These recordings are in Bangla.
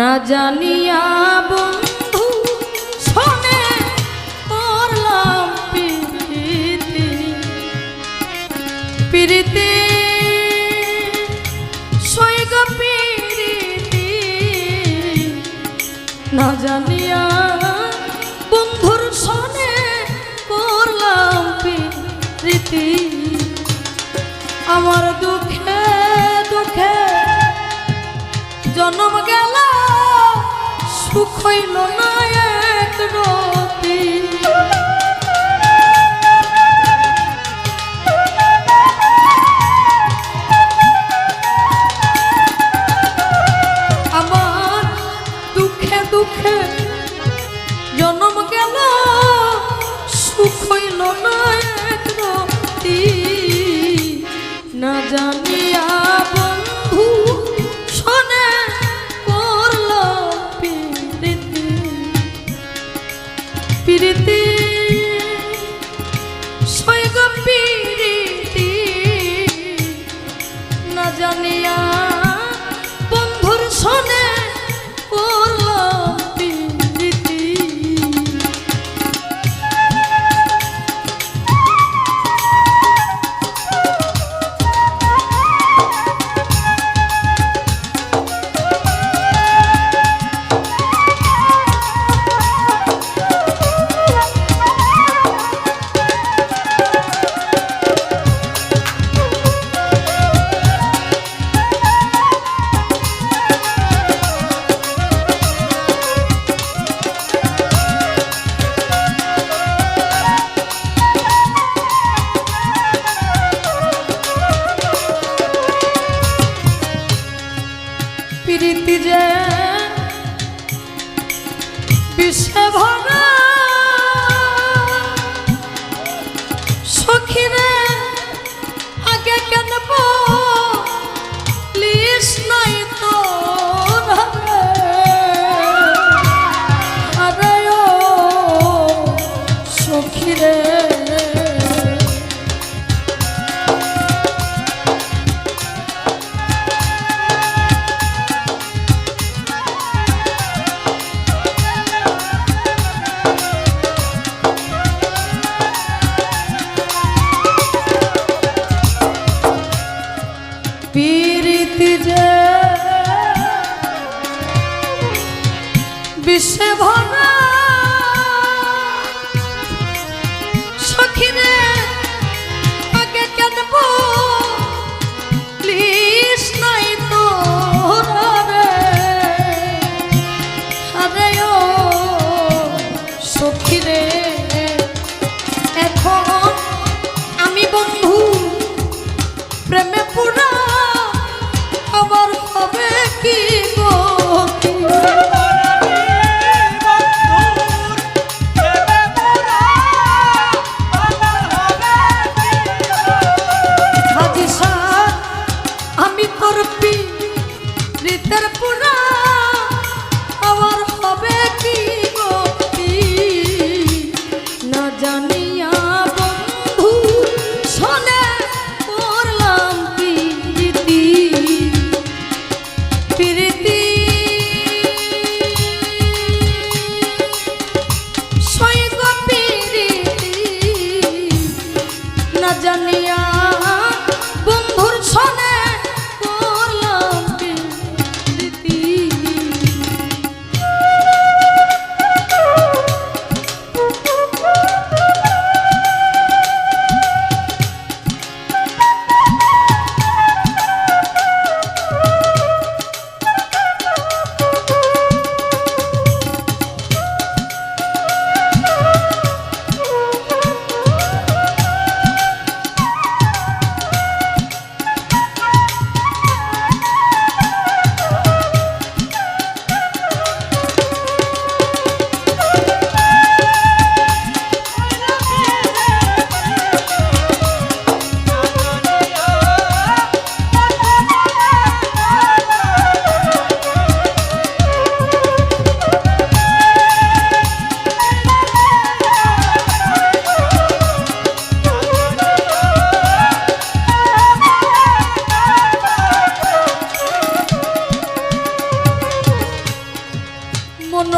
না জানিয়া বন্ধু, শোনে করলাম প্রীতি। প্রীতি সৈগ প্রীতি। না জানিয়া বন্ধুর শোনে, করলাম প্রীতি। আমার দুঃখে দুঃখে জন্ম গেল সুখ হইল না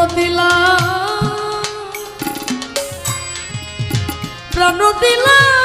দিলা প্রাণ দিলা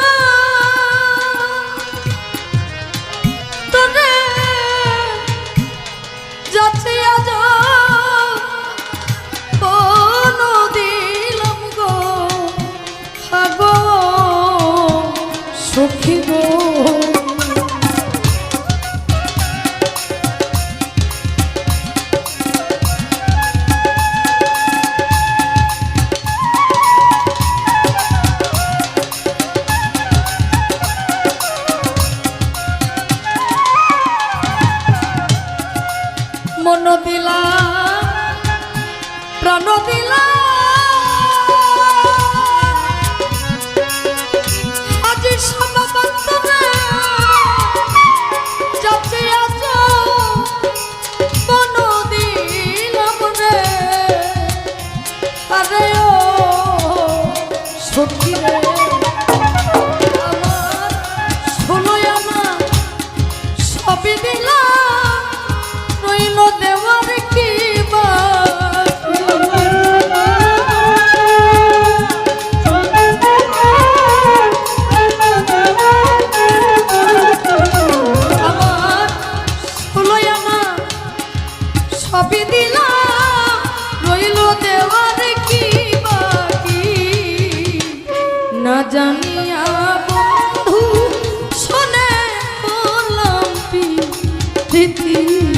প্রীতি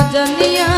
রজনিয়া